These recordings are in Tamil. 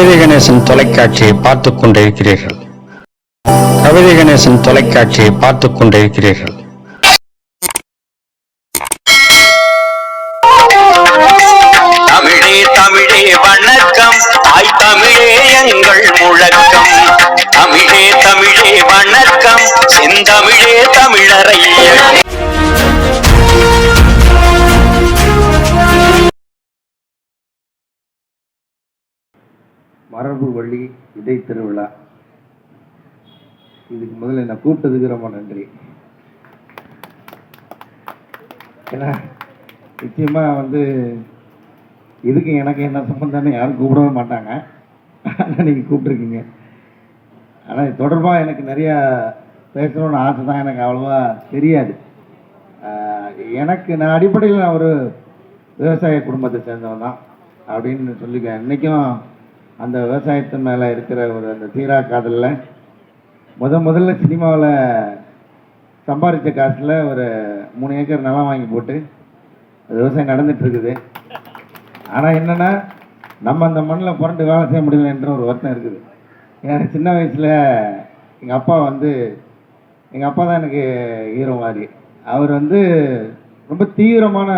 கவிதை கணேசன் தொலைக்காட்சியை பார்த்துக் கொண்டிருக்கிறீர்கள். கவிதை கணேசன் தொலைக்காட்சியை பார்த்துக் கொண்டிருக்கிறீர்கள். மரபு வழி இதை திருவிழா. இதுக்கு முதல்ல என்னை கூப்பிட்டதுக்கு ரொம்ப நன்றி. ஏன்னா நிச்சயமாக வந்து இதுக்கு எனக்கு என்ன சம்பந்தம்னு யாரும் கூப்பிடவே மாட்டாங்க. ஆனால் நீங்கள் கூப்பிட்ருக்கீங்க ஆனால் இது தொடர்பாக எனக்கு நிறையா பேசணும்னு ஆசை தான் எனக்கு அவ்வளோவா தெரியாது. எனக்கு நான் அடிப்படையில் நான் ஒரு விவசாய குடும்பத்தை சேர்ந்தவன் தான் அப்படின்னு சொல்லிக்க இன்றைக்கும் அந்த விவசாயத்து மேலே இருக்கிற ஒரு அந்த தீரா காதலில் முத முதல்ல சினிமாவில் சம்பாதிச்ச காசில் ஒரு மூணு ஏக்கர் நிலம் வாங்கி போட்டு அது விவசாயம் நடந்துகிட்ருக்குது ஆனால் என்னென்னா நம்ம அந்த மண்ணில் புரண்டு வேலை செய்ய முடியலன்ற ஒரு வருத்தம் இருக்குது. ஏன்னா சின்ன வயசில் எங்கள் அப்பா வந்து எங்கள் அப்பா தான் எனக்கு ஹீரோ மாதிரி. அவர் வந்து ரொம்ப தீவிரமான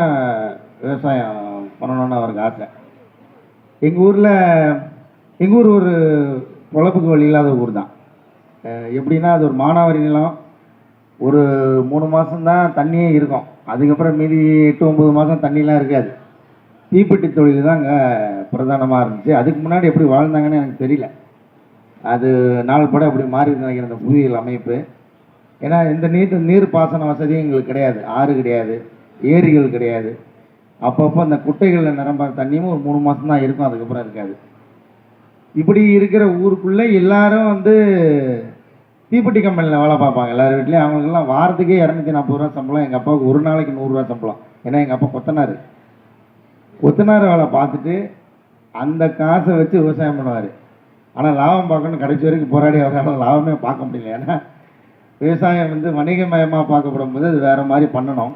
விவசாயம் பண்ணணும்னு அவருக்கு ஆசை. எங்கள் ஊரில் எங்கள் ஊர் ஒரு பொழப்புக்கு வழி இல்லாத ஊர் தான். எப்படின்னா அது ஒரு மானாவாரி நிலம். ஒரு மூணு மாதம்தான் தண்ணியே இருக்கும். அதுக்கப்புறம் மீதி எட்டு ஒம்பது மாதம் தண்ணிலாம் இருக்காது. தீப்பெட்டி தொழில் தான் அங்கே பிரதானமாக இருந்துச்சு. அதுக்கு முன்னாடி எப்படி வாழ்ந்தாங்கன்னு எனக்கு தெரியல. அது நாள் பட அப்படி மாறி நினைக்கிற அந்த புவியியல் அமைப்பு. ஏன்னா இந்த நீர் நீர் பாசன வசதியும் எங்களுக்கு கிடையாது. ஆறு கிடையாது. ஏரிகள் கிடையாது. அப்பப்போ அந்த குட்டைகளில் நிரம்ப தண்ணியும் ஒரு மூணு மாதம் தான் இருக்கும். அதுக்கப்புறம் இருக்காது. இப்படி இருக்கிற ஊருக்குள்ளே எல்லாரும் வந்து தீப்பெட்டி கம்பெனியில் வேலை பார்ப்பாங்க. எல்லார் வீட்லேயும் அவங்களுக்கெல்லாம் வாரத்துக்கே இரநூத்தி நாற்பது ரூபா சம்பளம். எங்கள் அப்பாவுக்கு ஒரு நாளைக்கு நூறுரூவா சம்பளம். ஏன்னா எங்கள் அப்பா கொத்தனார். கொத்தனார் வேலை பார்த்துட்டு அந்த காசை வச்சு விவசாயம் பண்ணுவார். ஆனால் லாபம் பார்க்கணும் கடைசி வரைக்கும் போராடி அவரால் லாபமே பார்க்க முடியல. ஏன்னா விவசாயம் வந்து வணிகமயமாக பார்க்கப்படும் போது அது வேறு மாதிரி பண்ணணும்.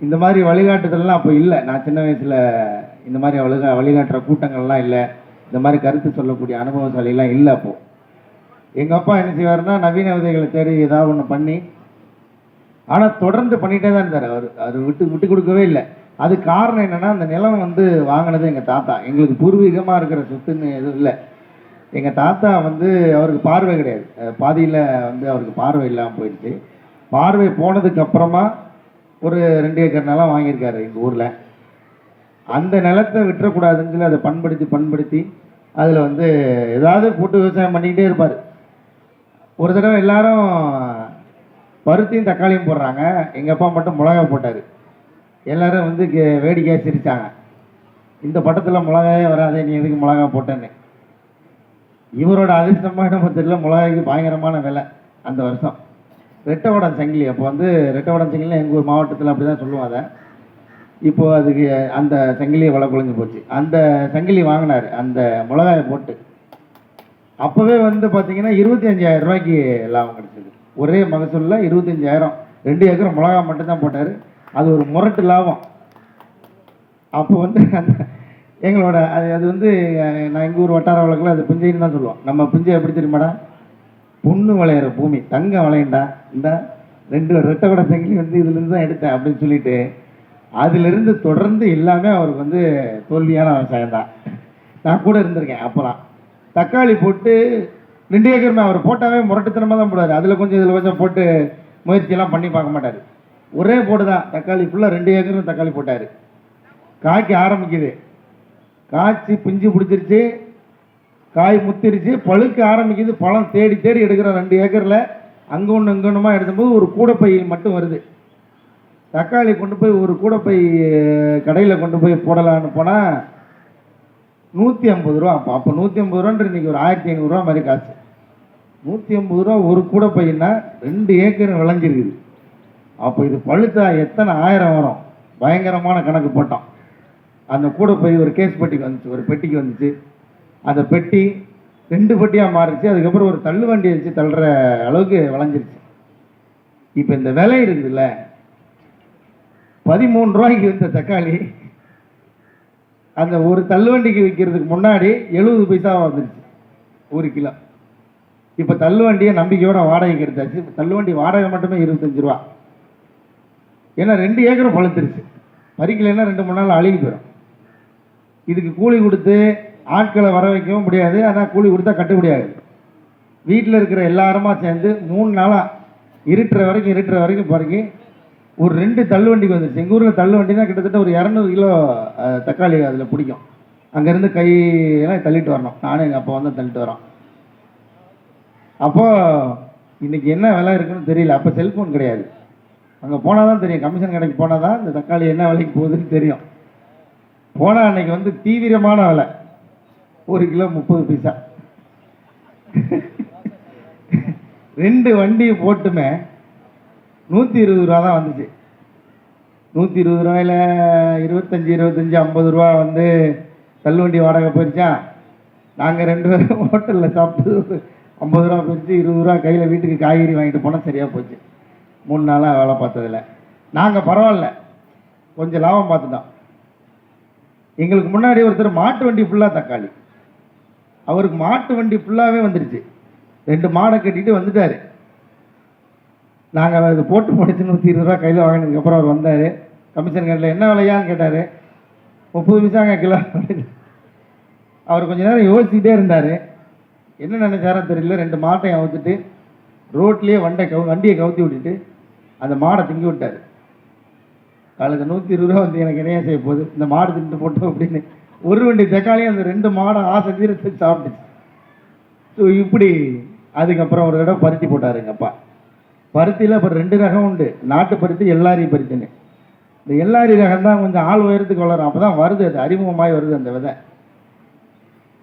இந்த மாதிரி வழிகாட்டுதல்லாம் அப்போ இல்லை. நான் சின்ன வயசில் இந்த மாதிரி வழிகா வழிகாட்டுற கூட்டங்கள்லாம் இல்லை. இந்த மாதிரி கருத்து சொல்லக்கூடிய அனுபவசாலிலாம் இல்லை அப்போது எங்கள் அப்பா என்ன செய்வாருன்னா நவீன விதைகளை தேடி ஏதாவது ஒன்று பண்ணி ஆனால் தொடர்ந்து பண்ணிகிட்டே தான் இருந்தார். அவர் அவர் விட்டு விட்டு கொடுக்கவே இல்லை. அது காரணம் என்னென்னா அந்த நிலம் வந்து வாங்கினது எங்கள் தாத்தா. எங்களுக்கு பூர்வீகமாக இருக்கிற சொத்துன்னு எதுவும் இல்லை. எங்கள் தாத்தா வந்து அவருக்கு பார்வை கிடையாது. பாதியில் வந்து அவருக்கு பார்வை இல்லாமல் போயிடுச்சு. பார்வை போனதுக்கு அப்புறமா ஒரு ரெண்டு ஏக்கர் நிலம் வாங்கியிருக்காரு எங்கள் ஊரில். அந்த நிலத்தை விட்டுறக்கூடாதுன்னு சொல்லி அதை பண்படுத்தி பண்படுத்தி அதில் வந்து ஏதாவது போட்டு விவசாயம் பண்ணிக்கிட்டே இருப்பார். ஒரு தடவை எல்லாரும் பருத்தியும் தக்காளியும் போடுறாங்க. எங்கள் அப்பா மட்டும் மிளகா போட்டார். எல்லாரும் வந்து கே- வேடிக்கையாக சிரித்தாங்க இந்த பட்டத்தில் மிளகாயே வராதே நீ எதுக்கு மிளகா போட்டேன்னு. இவரோட அதிர்ஷ்டமாக நம்ம தெரியல மிளகாய்க்கு பயங்கரமான விலை அந்த வருஷம். ரெட்டவடம் சங்கிலி. அப்போ வந்து ரெட்டவடம் சங்கிலி எங்கள் ஊர் மாவட்டத்தில் அப்படி தான் சொல்லுவோம் அதை இப்போது அதுக்கு அந்த சங்கிலியை வலை குழஞ்சி போச்சு. அந்த சங்கிலி வாங்கினார். அந்த மிளகாயை போட்டு. அப்போவே வந்து பார்த்தீங்கன்னா இருபத்தி அஞ்சாயிரம் ரூபாய்க்கு லாபம் கிடைச்சது. ஒரே மகசூலில் இருபத்தஞ்சாயிரம். ரெண்டு ஏக்கர் மிளகா மட்டும்தான் போட்டார். அது ஒரு முரட்டு லாபம். அப்போ வந்து அந்த எங்களோட அது அது வந்து நான் எங்கள் ஊர் வட்டார வழக்கில் அது பிஞ்சைன்னு தான் சொல்லுவோம். நம்ம பிஞ்சை எப்படி தெரியுமாடா? பொண்ணு விளையிற பூமி தங்கம் விளையண்டா? இந்த ரெண்டு ரெட்டை கூட சங்கிலி வந்து இதுலேருந்து தான் எடுத்தேன் அப்படின்னு சொல்லிட்டு அதிலிருந்து தொடர்ந்து எல்லாமே அவருக்கு வந்து தோல்வியான விவசாயம் தான் நான் கூட இருந்திருக்கேன் அப்போலாம். தக்காளி போட்டு ரெண்டு ஏக்கருமே அவர் போட்டாவே முரட்டுத்தனமாக தான் போடுவார். அதில் கொஞ்சம் இதில் கொஞ்சம் போட்டு முயற்சியெல்லாம் பண்ணி பார்க்க மாட்டார். ஒரே போடு தான். தக்காளி ஃபுல்லாக ரெண்டு ஏக்கரும் தக்காளி போட்டார். காய்க்க ஆரம்பிக்குது. காய்ச்சி பிஞ்சு பிடிச்சிருச்சு. காய் முத்திருச்சு. பழுக்க ஆரம்பிக்குது. பழம் தேடி தேடி எடுக்கிற ரெண்டு ஏக்கரில் அங்கே ஒன்று இங்கே ஒன்றுமா எடுக்கும்போது ஒரு கூடைப்பை மட்டும் வருது. தக்காளி கொண்டு போய் ஒரு கூடைப்பை கடையில் கொண்டு போய் போடலான்னு போனால் நூற்றி ஐம்பது ரூபா. அப்போ அப்போ நூற்றி ஐம்பது ரூபான்ற இன்றைக்கி ஒரு ஆயிரத்தி ஐநூறுரூவா மாதிரி காசு. நூற்றி ஐம்பது ரூபா ஒரு கூடைப்பைன்னா ரெண்டு ஏக்கர் விளைஞ்சிருக்குது. அப்போ இது பழுத்தா எத்தனை ஆயிரம் வரும்? பயங்கரமான கணக்கு போட்டோம். அந்த கூடைப்பை ஒரு கேஸ் பெட்டிக்கு வந்துச்சு ஒரு பெட்டிக்கு வந்துச்சு. அந்த பெட்டி ரெண்டு பெட்டியாக மாறிச்சு. அதுக்கப்புறம் ஒரு தள்ளு வண்டி வச்சு தள்ளுற அளவுக்கு விளைஞ்சிருச்சு. இப்போ இந்த விலை இருக்குதுல்ல பதிமூணு ரூபாய்க்கு விற்ற தக்காளி. அந்த ஒரு தள்ளுவண்டிக்கு விற்கிறதுக்கு முன்னாடி எழுபது பைசாவா வந்துருச்சு ஒரு கிலோ. இப்போ தள்ளுவண்டியை நம்பிக்கையோட வாடகைக்கு எடுத்தாச்சு. இப்போ தள்ளுவண்டி வாடகை மட்டுமே இருபத்தஞ்சு ரூபா. ஏன்னா ரெண்டு ஏக்கரும் பழுத்துருச்சு. பறிக்கலைன்னா ரெண்டு மூணு நாள் அழுகி போயிடும் இதுக்கு கூலி கொடுத்து ஆட்களை வர வைக்கவும் முடியாது. ஆனால் கூலி கொடுத்தா கட்டுப்படியாது வீட்டில் இருக்கிற எல்லாருமா சேர்ந்து மூணு நாளாக இருட்டுற வரைக்கும் இருட்டுற வரைக்கும் பறக்கி ஒரு ரெண்டு தள்ளுவண்டிக்கு வந்துருச்சு எங்கள் ஊரில் தள்ளுவண்டினா கிட்டத்தட்ட ஒரு இரநூறு கிலோ தக்காளி அதில் பிடிக்கும். அங்கேருந்து கையெல்லாம் தள்ளிட்டு வரணும். நானும் எங்கள் அப்பா வந்து தள்ளிட்டு வரோம். அப்போது இன்றைக்கி என்ன விலை இருக்குன்னு தெரியல. அப்போ செல்ஃபோன் கிடையாது. அங்கே போனால் தான் தெரியும். கமிஷன் கடைக்கு போனால் தான் இந்த தக்காளி என்ன விலைக்கு போகுதுன்னு தெரியும். போனால் அன்னைக்கு வந்து தீவிரமான விலை. ஒரு கிலோ முப்பது பைசா. ரெண்டு வண்டியை போட்டுமே நூற்றி இருபது ரூபா தான் வந்துச்சு. நூற்றி இருபது ரூபாயில இருபத்தஞ்சி இருபத்தஞ்சி ஐம்பது ரூபா வந்து தள்ளுவண்டி வாடகை போயிடுச்சா நாங்கள் ரெண்டு பேரும் ஹோட்டலில் சாப்பிட்டு ஐம்பது ரூபா போயிடுச்சு இருபது ரூபா கையில் வீட்டுக்கு காய்கறி வாங்கிட்டு போனால் சரியாக போச்சு. மூணு நாளாக வேலை பார்த்ததில்ல. நாங்கள் பரவாயில்ல. கொஞ்சம் லாபம் பார்த்துட்டோம். எங்களுக்கு முன்னாடி ஒருத்தர் மாட்டு வண்டி ஃபுல்லாக தக்காளி. அவருக்கு மாட்டு வண்டி ஃபுல்லாகவே வந்துடுச்சு ரெண்டு மாடை கட்டிட்டு வந்துட்டார். நாங்கள் அதை போட்டு முடிச்சு நூற்றி இருபது ரூபா கையில் வாங்கினதுக்கப்புறம் அவர் வந்தார். கமிஷன் கடையில் என்ன விலையான்னு கேட்டார். முப்பது பைசாங்க கிலோ அவர் கொஞ்ச நேரம் யோசிச்சுட்டே இருந்தார். என்ன நினைச்சாரோ தெரியல. ரெண்டு மாட்டை அவுத்துட்டு ரோட்லேயே வண்டை கவு வண்டியை கவுத்தி விட்டுட்டு அந்த மாடை திங்கி விட்டார். காலையில் நூற்றி இருபது ரூபா வந்து எனக்கு இணைய செய்ய போகுது? இந்த மாடு தின்ட்டு போட்டோம் அப்படின்னு. ஒரு வண்டி தக்காளியும் அந்த ரெண்டு மாடை ஆசை தீரத்தை சாப்பிட்டுச்சு. ஸோ இப்படி அதுக்கப்புறம் ஒரு தடவை பருத்தி போட்டார் எங்கள் அப்பா பருத்தியில் இப்போ ரெண்டு ரகம் உண்டு. நாட்டு பருத்தி எல்லாரி பருத்தின்னு. இந்த எல்லாரி ரகம் தான் கொஞ்சம் ஆள் உயரத்துக்கு வளரும். அப்போ தான் வருது அது அறிமுகமாகி வருது அந்த விதை.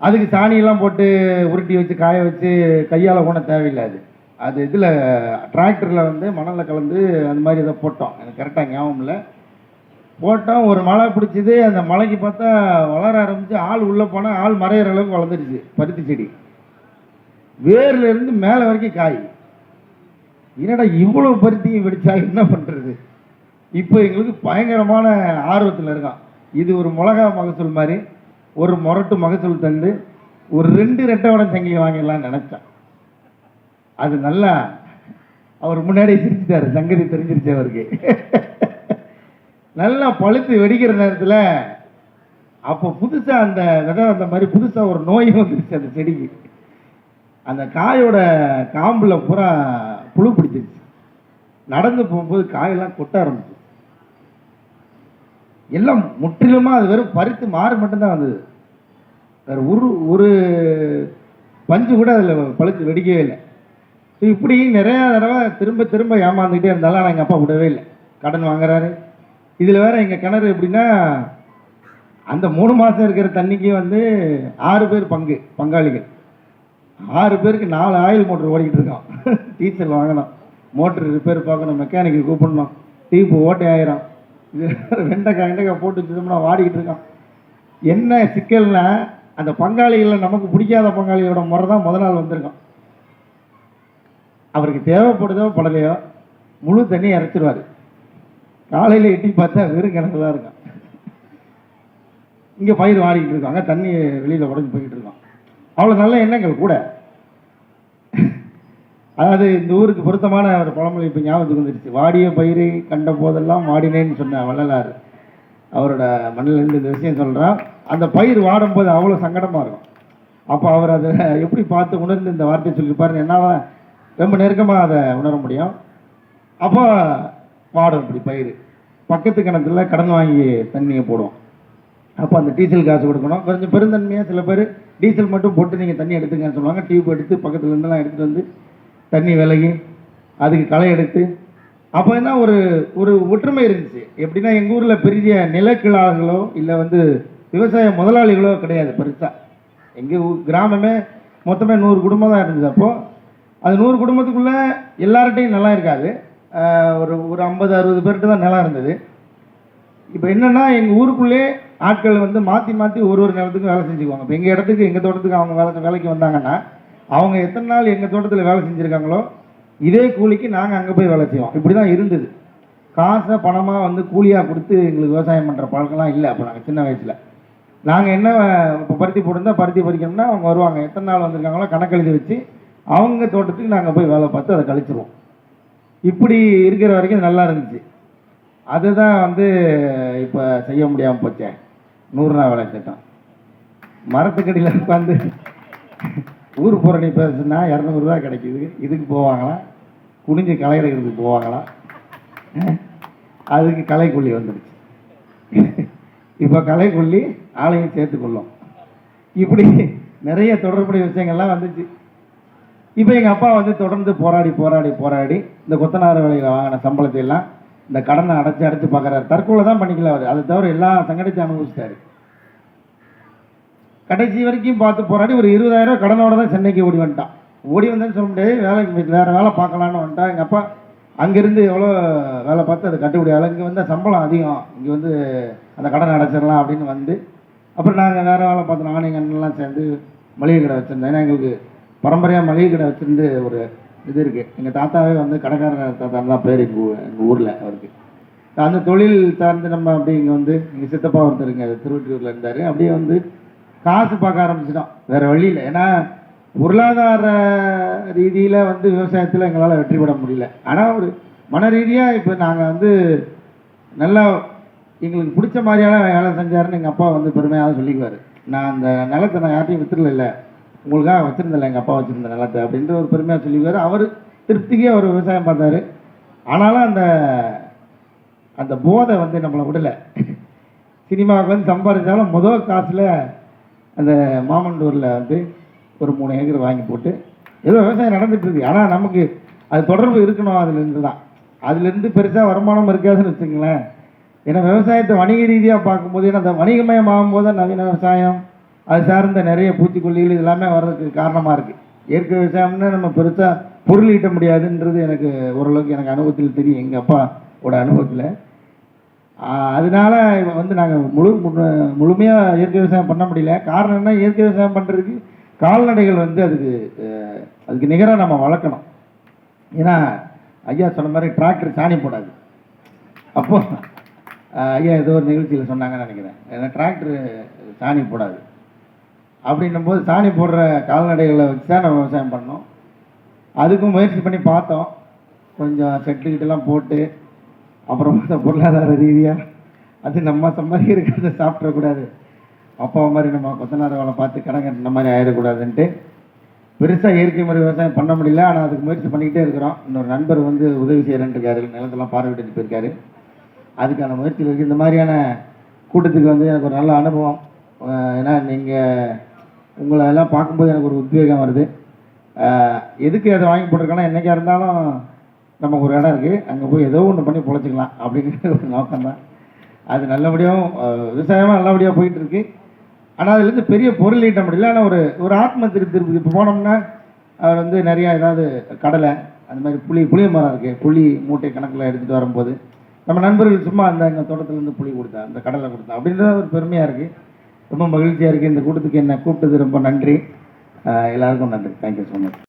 அதுக்கு சாணியெல்லாம் போட்டு உருட்டி வச்சு காய வச்சு கையால் கூட தேவையில்லை அது. அது இதில் டிராக்டரில் வந்து மணலில் கலந்து அந்த மாதிரி இதை போட்டோம். எனக்கு கரெக்டாக ஞாபகம் இல்லை. போட்டோம் ஒரு மழை பிடிச்சிது அந்த மலைக்கு பார்த்தா வளர ஆரம்பித்து ஆள் உள்ளே போனால் ஆள் மறையிற அளவுக்கு வளர்ந்துருச்சு பருத்தி செடி. வேர்லேருந்து மேலே வரைக்கும் காய். என்னடா இவ்வளவு பருத்தியும் வெடிச்சா என்ன பண்ணுறது இப்போ எங்களுக்கு பயங்கரமான ஆர்வத்தில் இருக்கான். இது ஒரு மிளகா மகசூல் மாதிரி ஒரு முரட்டு மகசூல் தந்து ஒரு ரெண்டு ரெட்டை வடம் சங்கிலி வாங்கிடலாம்னு நினச்சேன். அது நல்லா அவர் முன்னாடியே சிரிச்சிட்டாரு. சங்கதி தெரிஞ்சிருச்சு அவருக்கு. நல்லா பழுத்து வெடிக்கிற நேரத்தில் அப்போ புதுசாக அந்த விதை அந்த மாதிரி புதுசாக ஒரு நோய் வந்துருச்சு அந்த செடிக்கு. அந்த காயோட காம்பில் பூரா புழு பிடிச்சிருச்சு. நடந்து போகும்போது காயெல்லாம் கொட்ட ஆரம்பிச்சு எல்லாம் முற்றிலுமாக அது வெறும் பறித்து மாறு மட்டும்தான் வந்தது. வேறு ஒரு ஒரு பஞ்சு கூட அதில் பழுத்து வெடிக்கவே இல்லை. ஸோ இப்படி நிறையா தடவை திரும்ப திரும்ப ஏமாந்துக்கிட்டே இருந்தாலும் ஆனால் எங்கள் அப்பா விடவே இல்லை. கடன் வாங்குறாரு. இதில் வேறு எங்கள் கிணறு எப்படின்னா அந்த மூணு மாதம் இருக்கிற தண்ணிக்கு வந்து ஆறு பேர் பங்கு பங்காளிகள். ஆறு பேருக்கு நாலு ஆயில் மோட்டர் ஓடிக்கிட்டு இருக்கான். டீசல் வாங்கணும் மோட்டர் ரிப்பேர் பார்க்கணும் மெக்கானிக்கு கூப்பிடணும். டீப்பு ஓட்டை ஆயிரும் இது வெண்டைக்காய் வெண்டைக்காய் போட்டு வச்சுட்டோம்னா வாடிக்கிட்டு இருக்கான். என்ன சிக்கல்னா அந்த பங்காளிகளில் நமக்கு பிடிக்காத பங்காளியோட முறை தான் முத நாள் வந்திருக்கோம் அவருக்கு தேவைப்படுதோ படலையோ முழு தண்ணி இறச்சிருவார் காலையில் எட்டி பார்த்தா வெறும் கிணறு தான் இருக்கும் இங்கே பயிர் வாடிக்கிட்டு இருக்காங்க. தண்ணி வெளியில் உடஞ்சி போய்கிட்டு இருக்கோம் அவ்வளோ நல்ல எண்ணங்கள் கூட. அதாவது இந்த ஊருக்கு பொருத்தமான ஒரு பழமொழி இப்போ ஞாபகத்துக்கு வந்துடுச்சு வாடிய பயிரை கண்ட போதெல்லாம் வாடினேன்னு சொன்ன வள்ளலார். அவரோட மண்ணிலிருந்து இந்த விஷயம் சொல்கிறான் அந்த பயிர் வாடும்போது அவ்வளோ சங்கடமாக இருக்கும். அப்போ அவர் அதை எப்படி பார்த்து உணர்ந்து இந்த வார்த்தையை சொல்லியிருப்பாருன்னு என்னால் ரொம்ப நெருக்கமாக அதை உணர முடியும். அப்போ வாடும் இப்படி பயிர். பக்கத்து கிணத்துல கடன் வாங்கி தண்ணியை போடுவோம் அப்போ அந்த டீசல் காசு கொடுக்கணும். கொஞ்சம் பெருந்தன்மையாக சில பேர் டீசல் மட்டும் போட்டு நீங்கள் தண்ணி எடுத்துங்கன்னு சொல்லுவாங்க. டியூப் எடுத்து பக்கத்தில் இருந்தெல்லாம் எடுத்துகிட்டு வந்து தண்ணி விலகி அதுக்கு களை எடுத்து அப்போ என்ன ஒரு ஒரு ஒற்றுமை இருந்துச்சு. எப்படின்னா எங்கள் ஊரில் பெரிய நிலக்கிழார்களோ இல்லை வந்து விவசாய முதலாளிகளோ கிடையாது பெருசாக எங்கள் ஊர் கிராமமே மொத்தமே நூறு குடும்பம் தான் இருந்தது அப்போது அது நூறு குடும்பத்துக்குள்ளே எல்லார்ட்டையும் நிலம் இருக்காது. ஒரு ஒரு ஐம்பது அறுபது பேர்கிட்ட தான் நிலம் இருந்தது. இப்போ என்னென்னா எங்கள் ஊருக்குள்ளே ஆட்கள் வந்து மாற்றி மாற்றி ஒரு ஒரு நிலத்துக்கும் வேலை செஞ்சுக்குவாங்க. இப்போ எங்கள் இடத்துக்கு எங்கள் தோட்டத்துக்கு அவங்க வேலை வேலைக்கு வந்தாங்கன்னா அவங்க எத்தனை நாள் எங்கள் தோட்டத்தில் வேலை செஞ்சுருக்காங்களோ இதே கூலிக்கு நாங்கள் அங்கே போய் வேலை செய்வோம். இப்படி தான் இருந்தது. காசை பணமாக வந்து கூலியாக கொடுத்து எங்களுக்கு விவசாயம் பண்ணுற பழக்கம்லாம் இல்லை அப்போ நாங்கள் சின்ன வயசில். நாங்கள் என்ன இப்போ பருத்தி போட்டிருந்தா பருத்தி பறிக்கணும்னா அவங்க வருவாங்க. எத்தனை நாள் வந்திருக்காங்களோ கணக்கெழுதி வச்சு அவங்க தோட்டத்துக்கு நாங்கள் போய் வேலை பார்த்து அதை கழிச்சிருவோம். இப்படி இருக்கிற வரைக்கும் நல்லா இருந்துச்சு. அதுதான் வந்து இப்போ செய்ய முடியாமல் போச்சே. நூறு நாள் வேலை திட்டம் மரத்துக்கடியில் உட்காந்து ஊர் புறணி பேசுனா இரநூறுவா கிடைக்குது. இதுக்கு போவாங்களாம் குனிஞ்சு களை எடுக்கிறதுக்கு போவாங்களாம் அதுக்கு களைக்கொல்லி வந்துடுச்சு. இப்போ களைக்கொல்லி ஆளையும் சேர்த்துக்கொள்ளும் இப்படி நிறைய தொடர்புடைய விஷயங்கள்லாம் வந்துச்சு. இப்போ எங்கள் அப்பா வந்து தொடர்ந்து போராடி போராடி போராடி இந்த கொத்தனார் வேலையில் வாங்கின சம்பளத்தை எல்லாம் இந்த கடனை அடைச்சு அடைச்சு பார்க்குறாரு. தற்கொலை தான் பண்ணிக்கல அவர். அதை தவிர எல்லா சங்கடத்தையும் அனுபவிச்சிட்டாரு. கடைசி வரைக்கும் பார்த்து போராடி ஒரு இருபதாயிரம் கடனோட தான் சென்னைக்கு ஓடி வந்துட்டான். ஓடி வந்தேன்னு சொல்ல முடியாது. வேலைக்கு வேறு வேலை பார்க்கலான்னு வந்துட்டான். எங்கள் அப்பா அங்கேருந்து எவ்வளோ வேலை பார்த்து அது கட்டுப்படி ஆகலை. இங்கே வந்து சம்பளம் அதிகம். இங்கே வந்து அந்த கடனை அடைச்சிடலாம் அப்படின்னு வந்து அப்புறம் நாங்கள் வேறு வேலை பார்த்து நானும் எங்கள் அண்ணன்லாம் சேர்ந்து மளிகை கடை வச்சுருந்தேன். ஏன்னா எங்களுக்கு பரம்பரையாக மளிகை கடை வச்சுருந்து ஒரு இது இருக்குது எங்கள் தாத்தாவே வந்து கடைக்கார தாத்தா தான் பேர் எங்கள் ஊ எங்கள் ஊரில் அவருக்கு. அந்த தொழில் சார்ந்து நம்ம அப்படியே இங்கே வந்து எங்கள் சித்தப்பா ஒருத்தருங்க இங்கே திருவொற்றியூரில் இருந்தார். அப்படியே வந்து காசு பார்க்க ஆரம்பிச்சிட்டோம் வேறு வழியில் ஏன்னா பொருளாதார ரீதியில் வந்து விவசாயத்தில் எங்களால் வெற்றி பெற முடியல. ஆனால் ஒரு மன ரீதியாக இப்போ நாங்கள் வந்து நல்லா எங்களுக்கு பிடிச்ச மாதிரியான வேலை செஞ்சாருன்னு எங்கள் அப்பா வந்து பெருமையாக சொல்லிக்குவார். நான் அந்த நிலத்தை நான் யார்ட்டையும் வித்துடல உங்களுக்காக வச்சுருந்தல எங்கள் அப்பா வச்சுருந்த நிலத்தை அப்படின்ற ஒரு பெருமையாக சொல்லிக்குவார். அவர் திருப்திக்கே அவர் விவசாயம் பார்த்தாரு ஆனாலும் அந்த அந்த போதை வந்து நம்மளை விடலை. சினிமாவுக்கு வந்து சம்பாதிச்சாலும் முதல் காசில் அந்த மாமண்டூரில் வந்து ஒரு மூணு ஏக்கர் வாங்கி போட்டு ஏதோ விவசாயம் நடந்துட்டு இருக்கு. ஆனால் நமக்கு அது தொடர்பு இருக்கணும் அதுலேருந்து தான். அதுலேருந்து பெருசாக வருமானம் இருக்காதுன்னு வச்சுங்களேன் ஏன்னா விவசாயத்தை வணிக ரீதியாக பார்க்கும்போது ஏன்னா அந்த வணிகமயம் ஆகும்போது நவீன விவசாயம். அது சார்ந்த நிறைய பூச்சிக்கொல்லிகள் இதெல்லாமே வர்றதுக்கு காரணமாக இருக்குது இயற்கை விவசாயம்னா நம்ம பெருசாக பொருள் ஈட்ட முடியாதுன்றது எனக்கு ஓரளவுக்கு எனக்கு அனுபவத்தில் தெரியும். எங்கள் அப்பாவோட அனுபவத்தில். அதனால வந்து நாங்கள் முழு முழு- முழுமையாக இயற்கை விவசாயம் பண்ண முடியல. காரணம் என்ன? இயற்கை விவசாயம் பண்ணுறதுக்கு கால்நடைகள் வந்து அதுக்கு அதுக்கு நிகராக நம்ம வளர்க்கணும். ஏன்னா ஐயா சொன்ன மாதிரி டிராக்டர் சாணி போடாது. அப்போ ஐயா ஏதோ ஒரு நிகழ்ச்சியில் சொன்னாங்கன்னு நினைக்கிறேன். ஏன்னா டிராக்டர் சாணி போடாது. அப்படின்னும் போது சாணி போடுற கால்நடைகளை வச்சு தான் நம்ம விவசாயம் பண்ணோம். அதுக்கும் முயற்சி பண்ணி பார்த்தோம். கொஞ்சம் செட்டுக்கிட்டெல்லாம் போட்டு அப்புறம் பார்த்தா பொருளாதார ரீதியாக அது நம்ம சம்பாதிக்கிறத சாப்பிடக்கூடாது. அப்பா மாதிரி நம்ம கொத்தனார் வேலை பார்த்து கடங்க இந்த மாதிரி ஆயிடக்கூடாதுன்ட்டு பெருசாக இயற்கை முறை விவசாயம் பண்ண முடியல. ஆனால் அதுக்கு முயற்சி பண்ணிக்கிட்டே இருக்கிறோம். இன்னொரு நண்பர் வந்து உதவி செய்கிறேன்ருக்காரு நிலத்தெல்லாம் பார்வையிட்டு போயிருக்காரு. அதுக்கான முயற்சியில் இருக்குது இந்த மாதிரியான கூட்டத்துக்கு வந்து எனக்கு ஒரு நல்ல அனுபவம். ஏன்னா நீங்கள் உங்களை எல்லாம் பார்க்கும்போது எனக்கு ஒரு உத்வேகம் வருது. எதுக்கு அதை வாங்கி போட்டிருக்கேன்னா என்றைக்கா இருந்தாலும் நமக்கு ஒரு இடம் இருக்குது அங்கே போய் ஏதோ ஒன்று பண்ணி பொழைச்சிக்கலாம் அப்படிங்கிற ஒரு நோக்கம் தான். அது நல்லபடியாகவும் விவசாயமாக நல்லபடியாக போயிட்டுருக்கு ஆனால் அதுலேருந்து பெரிய பொருள் ஈட்ட முடியல. ஆனால் ஒரு ஒரு ஆத்ம திருப்தி இருக்குது. இப்போ போனோம்னா அவர் வந்து நிறையா ஏதாவது கடலை அந்த மாதிரி புளி புளிய மரம் இருக்குது புளி மூட்டை கணக்கில் எடுத்துகிட்டு வரும்போது நம்ம நண்பர்கள் சும்மா அந்த எங்கள் தோட்டத்துலேருந்து புளி கொடுத்தா அந்த கடலை கொடுத்தா அப்படின்றது ஒரு பெருமையாக இருக்குது ரொம்ப மகிழ்ச்சியாக இருக்குது இந்த கூட்டத்துக்கு என்னை கூப்பிட்டது ரொம்ப நன்றி. எல்லாருக்கும் நன்றி. Thank you so much